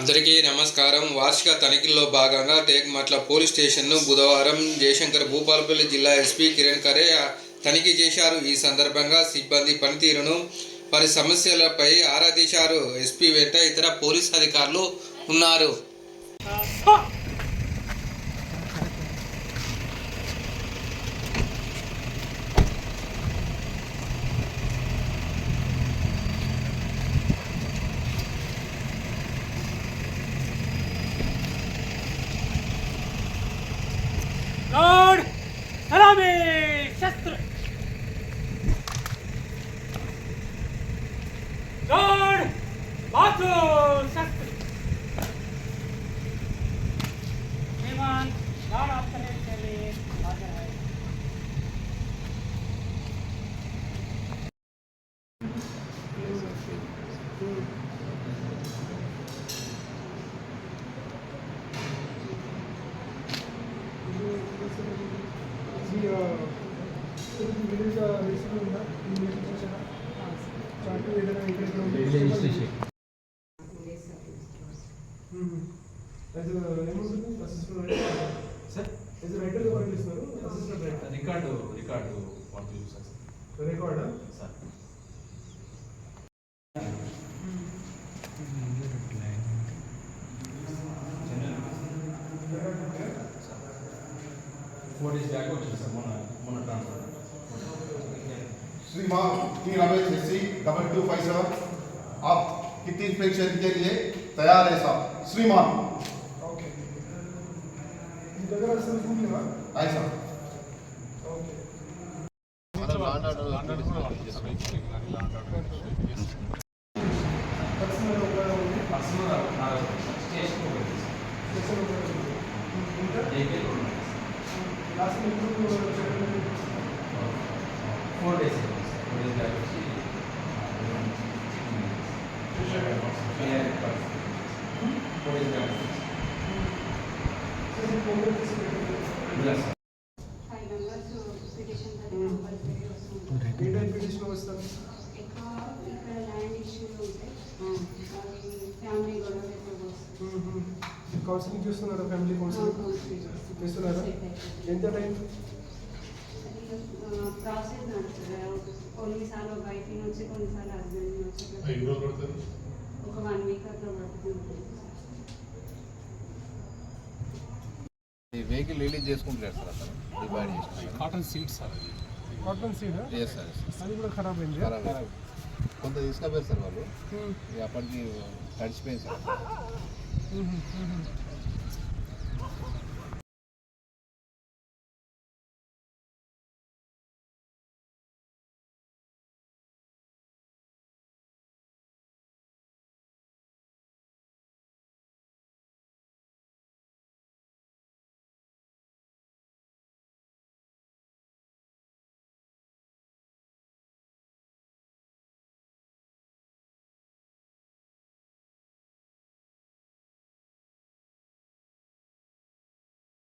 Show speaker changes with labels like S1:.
S1: అందరికీ నమస్కారం. వార్షిక తనిఖీల్లో భాగంగా టేక్మట్ల పోలీస్ స్టేషన్ను బుధవారం జయశంకర్ భూపాలపల్లి జిల్లా ఎస్పీ కిరణ్ ఖరే తనిఖీ చేశారు. ఈ సందర్భంగా సిబ్బంది పనితీరును వారి సమస్యలపై ఆరా తీశారు ఎస్పీ వెంట ఇతర పోలీస్ అధికారులు ఉన్నారు.
S2: લોડ હરામે
S3: શસ્ત્ર. લોડ બહાદુર record record
S2: record?
S3: Sir. Four days back వచ్చింది సార్ మొన్న మొన్న ట్రాన్స్ఫర్
S4: श्रीमान तीन Ramesh S double two five seven आप कितनी इंस्पेक्शन के लिए तैयार है साहब श्रीमान
S2: ఓకే మీ దగ్గర అసలు ఫుడ్ లేవా
S4: आए साहब
S2: ఓకే పర్సనల్
S5: గొడవలు ఎక్కువ వస్తాయి
S2: కౌన్సిలింగ్ చేస్తున్నారా ఫ్యామిలీ కౌన్సిలింగ్ చేస్తున్నారా ఎంత టైం
S5: ప్రాసెస్ కొన్నిసార్లు బయట నుంచి కొన్నిసార్లు హస్బెండ్ నుంచి ఒక వన్ వీక్ అట్లా పడుతుంది.
S6: వెహికల్ రిలీజ్ చేసుకుంటున్నారు సార్ అతను. డివైడ్ చేసిన
S7: cotton
S2: sir cotton
S6: seeds sir
S2: అది కూడా ఖరాబ్ అయింది
S6: ఖరాబ్. కొంత తీసుకపోయారు సార్ వాళ్ళు. అప్పటికి తడిచిపోయింది సార్.